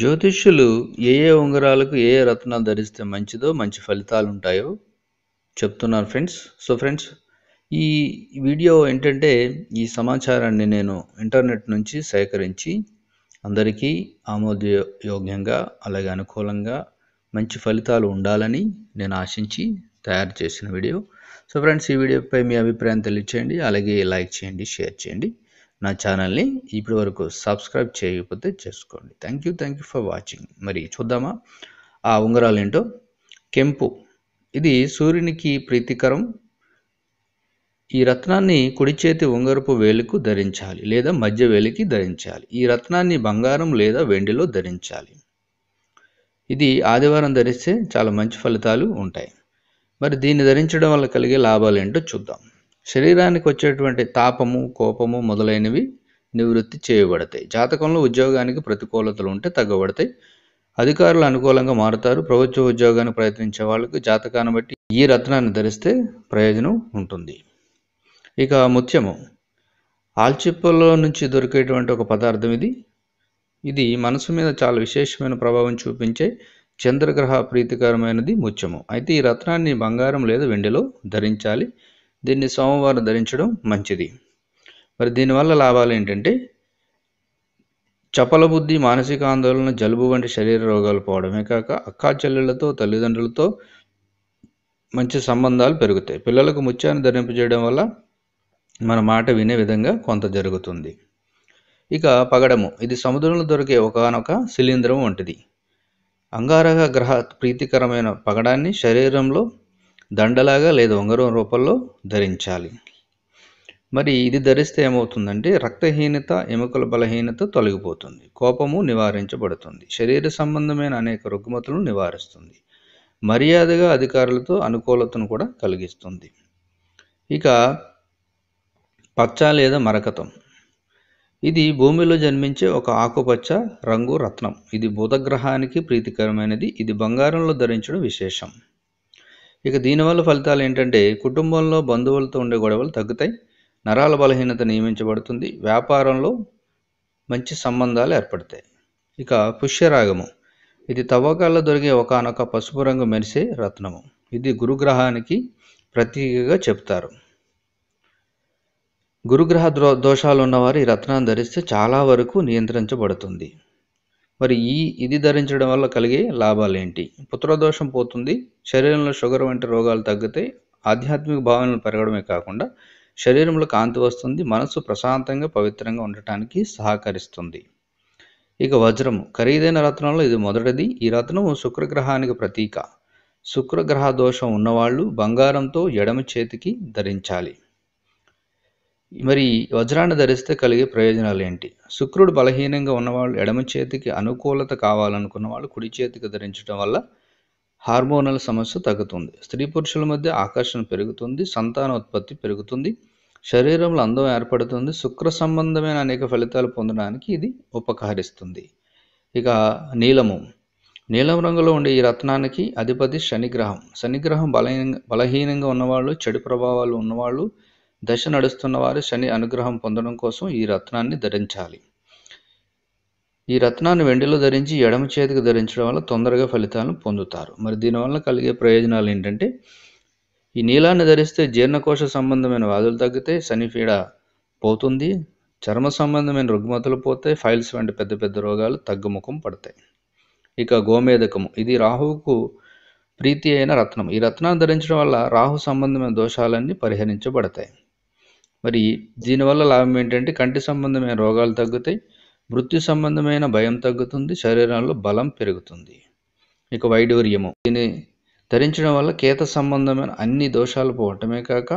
జ్యోతిష్యులు ఏ ఏ ఉంగరాలకు ఏ ఏ రత్నాలు ధరిస్తే మంచిదో మంచి ఫలితాలు ఉంటాయో చెప్తున్నారు ఫ్రెండ్స్. సో ఫ్రెండ్స్ ఈ వీడియో ఏంటంటే ఈ సమాచారాన్ని నేను ఇంటర్నెట్ నుంచి సేకరించి అందరికీ ఆమోదయోగ్యంగా అలాగే అనుకూలంగా మంచి ఫలితాలు ఉండాలని నేను ఆశించి తయారు చేసిన వీడియో. సో ఫ్రెండ్స్ ఈ వీడియోపై మీ అభిప్రాయం తెలియచేయండి అలాగే లైక్ చేయండి షేర్ చేయండి. నా ఛానల్ని ఇప్పటి వరకు సబ్స్క్రైబ్ చేయకపోతే చేసుకోండి. Thank you thank you for watching మరి చూద్దామా? ఆ ఉంగరాలు ఏంటో? కెంపు. ఇది సూర్యునికి ప్రీతికరం. ఈ రత్నాన్ని కుడి చేతి ఉంగరపు వేలుకు ధరించాలి లేదా మధ్య వేలికి ధరించాలి. ఈ రత్నాన్ని బంగారం లేదా వెండిలో ధరించాలి. ఇది ఆదివారం ధరిస్తే చాలా మంచి ఫలితాలు ఉంటాయి. మరి దీన్ని ధరించడం వల్ల కలిగే లాభాలు ఏంటో చూద్దాం. శరీరానికి వచ్చేటువంటి తాపము కోపము మొదలైనవి నివృత్తి చేయబడతాయి. జాతకంలో ఉద్యోగానికి ప్రతికూలతలు ఉంటే తగ్గబడతాయి. అధికారులు అనుకూలంగా మారుతారు. ప్రభుత్వ ఉద్యోగానికి ప్రయత్నించే వాళ్ళకు జాతకాన్ని బట్టి ఈ రత్నాన్ని ధరిస్తే ప్రయోజనం ఉంటుంది. ఇక ముత్యము. ఆల్చిప్పలో నుంచి దొరికేటువంటి ఒక పదార్థం ఇది. ఇది మనసు మీద చాలా విశేషమైన ప్రభావం చూపించే చంద్రగ్రహ ప్రీతికరమైనది ముత్యము. అయితే ఈ రత్నాన్ని బంగారం లేదా వెండిలో ధరించాలి. దీన్ని సోమవారం ధరించడం మంచిది. మరి దీనివల్ల లాభాలు ఏంటంటే చపల బుద్ధి మానసిక ఆందోళన జలుబు వంటి శరీర రోగాలు పోవడమే కాక అక్కా చెల్లెళ్ళతో తల్లిదండ్రులతో మంచి సంబంధాలు పెరుగుతాయి. పిల్లలకు ముత్యాన్ని ధరింపజేయడం వల్ల మన మాట వినే విధంగా కొంత జరుగుతుంది. ఇక పగడము. ఇది సముద్రంలో దొరికే ఒకనొక శిలీంధ్రం వంటిది. అంగారక గ్రహ ప్రీతికరమైన పగడాన్ని శరీరంలో దండలాగా లేదా ఉంగరం రూపంలో ధరించాలి. మరి ఇది ధరిస్తే ఏమవుతుందంటే రక్తహీనత ఎముకల బలహీనత తొలగిపోతుంది. కోపము నివారించబడుతుంది. శరీర సంబంధమైన అనేక రుగ్మతలను నివారిస్తుంది. మర్యాదగా అధికారులతో అనుకూలతను కూడా కలిగిస్తుంది. ఇక పచ్చ లేదా మరకతం. ఇది భూమిలో జన్మించే ఒక ఆకుపచ్చ రంగు రత్నం. ఇది బుధగ్రహానికి ప్రీతికరమైనది. ఇది బంగారంలో ధరించడం విశేషం. ఇక దీనివల్ల ఫలితాలు ఏంటంటే కుటుంబంలో బంధువులతో ఉండే గొడవలు తగ్గుతాయి నరాల బలహీనత నియమించబడుతుంది వ్యాపారంలో మంచి సంబంధాలు ఏర్పడతాయి. ఇక పుష్యరాగము. ఇది తవ్వకాల్లో దొరికే ఒకనొక పసుపు రంగు మెరిసే రత్నము. ఇది గురుగ్రహానికి ప్రతీకగా చెప్తారు. గురుగ్రహ ద్రో దోషాలు ఉన్నవారు ఈ రత్నాన్ని ధరిస్తే చాలా వరకు నియంత్రించబడుతుంది. మరి ఈ ఇది ధరించడం వల్ల కలిగే లాభాలు ఏంటి పుత్రదోషం పోతుంది శరీరంలో షుగర్ వంటి రోగాలు తగ్గుతాయి ఆధ్యాత్మిక భావనలు పెరగడమే కాకుండా శరీరంలో కాంతి వస్తుంది మనసు ప్రశాంతంగా పవిత్రంగా ఉండటానికి సహకరిస్తుంది. ఇక వజ్రము. ఖరీదైన రత్నంలో ఇది మొదటిది. ఈ రత్నము శుక్రగ్రహానికి ప్రతీక. శుక్రగ్రహ దోషం ఉన్నవాళ్ళు బంగారంతో ఎడమ చేతికి ధరించాలి. మరి వజ్రాన్ని ధరిస్తే కలిగే ప్రయోజనాలు ఏంటి? శుక్రుడు బలహీనంగా ఉన్నవాళ్ళు ఎడమ చేతికి అనుకూలత కావాలనుకున్న వాళ్ళు కుడి చేతికి ధరించడం వల్ల హార్మోనల్ సమస్య తగ్గుతుంది. స్త్రీ పురుషుల మధ్య ఆకర్షణ పెరుగుతుంది సంతానోత్పత్తి పెరుగుతుంది శరీరంలో అందం ఏర్పడుతుంది శుక్ర సంబంధమైన అనేక ఫలితాలు పొందడానికి ఇది ఉపకరిస్తుంది. ఇక నీలము. నీలం రంగులో ఉండే ఈ రత్నానికి అధిపతి శనిగ్రహం. శనిగ్రహం బలహీనంగా బలహీనంగా ఉన్నవాళ్ళు చెడు ప్రభావాలు ఉన్నవాళ్ళు దశ నడుస్తున్న వారు శని అనుగ్రహం పొందడం కోసం ఈ రత్నాన్ని ధరించాలి. ఈ రత్నాన్ని వెండిలో ధరించి ఎడమ చేతికి ధరించడం వల్ల తొందరగా ఫలితాలను పొందుతారు. మరి దీనివల్ల కలిగే ప్రయోజనాలు ఏంటంటే ఈ నీలాన్ని ధరిస్తే జీర్ణకోశ సంబంధమైన వ్యాధులు తగ్గితే శనిపీడ పోతుంది చర్మ సంబంధమైన రుగ్మతలు పోతాయి ఫైల్స్ వంటి పెద్ద పెద్ద రోగాలు తగ్గుముఖం పడతాయి. ఇక గోమేదకము ఇది రాహువుకు ప్రీతి అయిన రత్నం. ఈ రత్నాన్ని ధరించడం వల్ల రాహు సంబంధమైన దోషాలన్నీ పరిహరించబడతాయి. మరి దీనివల్ల లాభం ఏంటంటే కంటి సంబంధమైన రోగాలు తగ్గుతాయి మృత్యు సంబంధమైన భయం తగ్గుతుంది శరీరంలో బలం పెరుగుతుంది. ఇక వైడూర్యము. దీన్ని ధరించడం వల్ల కేత సంబంధమైన అన్ని దోషాలు పోవటమే కాక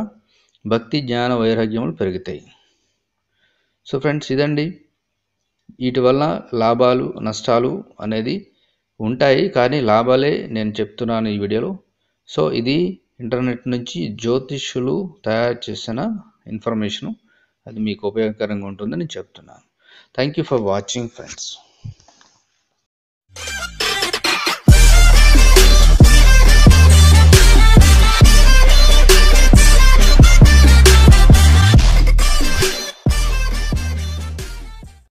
భక్తి జ్ఞాన వైరాగ్యములు పెరుగుతాయి. సో ఫ్రెండ్స్ ఇదండి. వీటి వల్ల లాభాలు నష్టాలు అనేది ఉంటాయి కానీ లాభాలే నేను చెప్తున్నాను ఈ వీడియోలో. సో ఇది ఇంటర్నెట్ నుంచి జ్యోతిష్యులు తయారు చేసిన ఇన్ఫర్మేషను అది మీకు ఉపయోగకరంగా ఉంటుందని చెప్తున్నాను. Thank you for watching friends